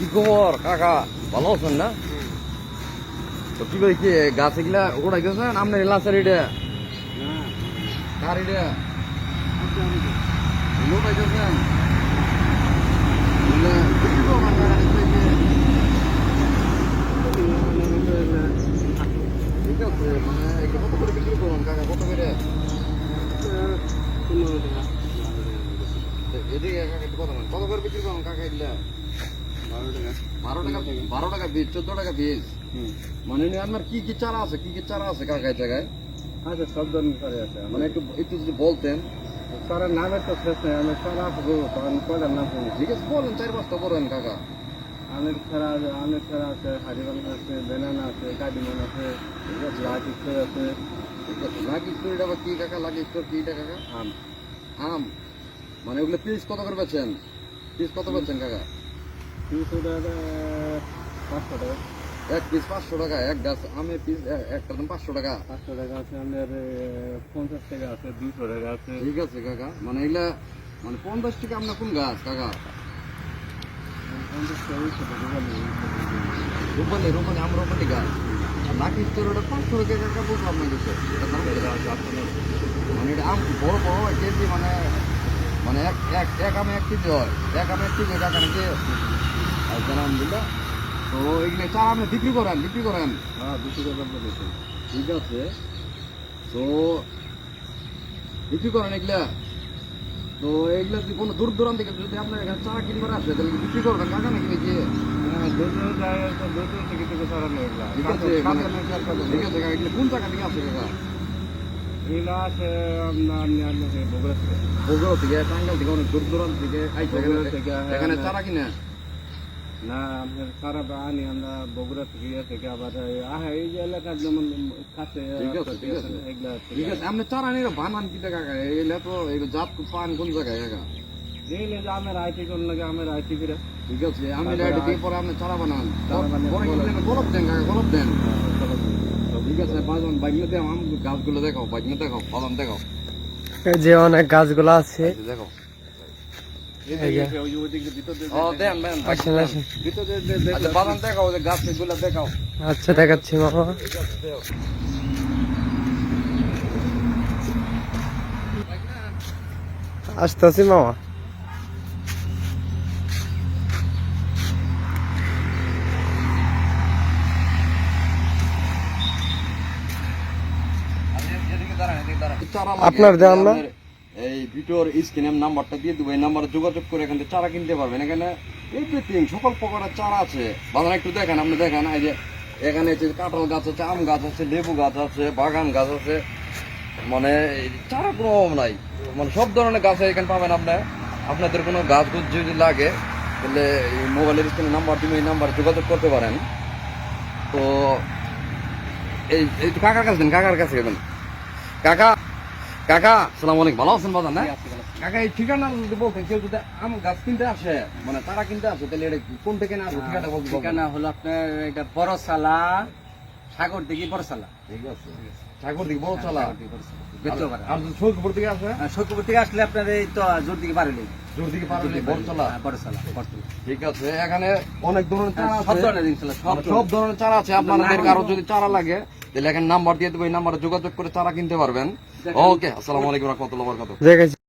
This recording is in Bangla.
কি খবর? কাকা, ভালো আছেন না? তো কি ভাই কি, গাছ এগুলা ওড়াই গেছেন আপনার লাচের এটা কার এটা এগুলা কত করে কত করে? করে বিক্রি করবেন কাকা এগুলা? বারো টাকা বারো টাকা পিস চোদ্দ টাকা পিস মানে এনে আপনার কি কি চারা আছে কি কি চারা আছে কাকা এই জায়গায় আচ্ছা সব ধরনের সারে আছে মানে একটু একটু যদি বলতেন সারের নামের তো শেষ নেই আমি সারা গো আমি কয়টার নাম শুনি ঠিক আছে বলেন চার পাঁচটা বলেন কাকা আমের ছাড়া আছে আমের ছাড়া আছে হারিবান আছে বেনানা আছে কাডিমন আছে লাল ইস্টোর আছে ঠিক আছে লাকি স্টোর এটা আবার কি কাকা লাকি স্টোর কি এটা কাকা আম আম মানে ওগুলো পিস কত করে বেচেন পিস কত বেচেন কাকা টাকা পাঁচশো টাকা। এক পিস পাঁচশো টাকা এক গাছ আমের পিস একটার দাম পাঁচশো টাকা। পাঁচশো টাকা আছে আমাদের পঞ্চাশ টাকা আছে দুশো টাকা আছে। ঠিক আছে কাকা। মানে এগুলা মানে পঞ্চাশ টাকা আপনার কোন গাছ কাকা? পঞ্চাশ টাকা। রূপালি। রূপালি আম রূপালি গাছ। লাকি স্টোর ওটা পাঁচশো টাকা কাকা বুঝলাম না কিছু মানে এটা আম বড় বড় কেজি মানে মানে এক এক এক আমে এক কেজি হয়। এক আমে এক কেজি কাকা নাকি? আলহামদুলিল্লাহ তো এগুলো চার আমে বিক্রি করেন বিক্রি করেন। হ্যাঁ দুশো টাকা বলেছে ঠিক আছে। তো বিক্রি করেন এগুলা? তো এগুলা যদি কোনো দূর দূরান্ত থেকে যদি আপনার এখানে চারা কিনবার আসে তাহলে বিক্রি করবেন? কাকা নাকি নাকি হ্যাঁ ঠিক আছে মানে ঠিক আছে এগুলো। কোন জায়গা থেকে আসে কাকা? এগুলা আছে আপনার আপনার বগুড়া থেকে। বগুড়া থেকে টাঙ্গাল থেকে অনেক দূর দূরান্ত থেকে এখানে- থেকে, হ্যাঁ, এখানে হ্যাঁ। চারা কিনে? না আপনার সারা আনি আমরা বগুড়া থেকে ইয়ে থেকে আবার এই- এই যে এলাকার যেমন কাছে ঠিক আছে, ঠিক আছে। এগুলা ঠিক আছে আপনি চারা নিয়ে বানান কি কাকা এগুলা তো এগুলো জাত পান কোন জায়গায় কাকা এইলে যে আমের আইটি কোন লাগে আমের আইটি করে। ঠিক আছে আমি লাইট দিয়ে পরে আপনি চারা বানান। পরে গোলাপ- দেন? কাকা গোলাপ দেন। হ্যাঁ, ঠিক আছে বাজন আম গাছগুলো দেখাও বাইকনে দেখাও বাদাম দেখাও। এই যে অনেক গাছগুলো আছে। এই আচ্ছা আচ্ছা দেখাচ্ছি মামা আসতেছি মামা। আপনার দেন না? এই ভিডিওর স্ক্রিনের নাম্বারটা দিয়ে দেবো, এই নাম্বারে যোগাযোগ করে এখান থেকে চারা কিনতে পারবেন। এখানে এভরিথিং সকল প্রকারের চারা আছে। বাজার একটু দেখেন, আপনি দেখেন, এই যে এখানে হচ্ছে কাঁঠাল গাছ আছে, আম গাছ আছে, লেবু গাছ আছে, বাগান গাছ আছে। মানে চারা কোনো অভাব নাই। মানে সব ধরনের গাছ এখানে পাবেন আপনি। আপনাদের কোনো গাছ গুছ যদি লাগে, তাহলে এই মোবাইলের স্ক্রিনে নাম্বার তুমি এই নাম্বারে যোগাযোগ করতে পারেন। তো এই কাকার কাছে দেন, কাকার কাছে দেবেন কাকা কাকা সালাম আলাইকুম ভালো আছেন বাজার না? কাকা এই ঠিকানা যদি বলতেন কেউ যদি আম গাছ কিনতে আসে মানে তারা কিনতে আসে তাহলে এটা কোন থেকে না আসবে ঠিকানা বলতে ঠিকানা হলো আপনার এটা বড়সালা সাগর বড়সালা ঠিক আছে। আর সৈকপুর থেকে আসে? সৈকপুর থেকে আসলে আপনার এই তো জোর দিকে জোর বড়সালা বড়সালা ঠিক আছে এখানে অনেক ধরনের চারা সব আছে সব মানে সব ধরনের। চারা আছে আপনাদের কারও যদি চারা লাগে তাহলে এখানে নাম্বার দিয়ে দেবো এই নাম্বারে যোগাযোগ করে চারা কিনতে পারবেন। ওকে আসসালামু আলাইকুম রহমতুল্লাহ বরকাতুহ। দেখেছি।